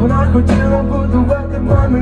Вона хотіла будувати мами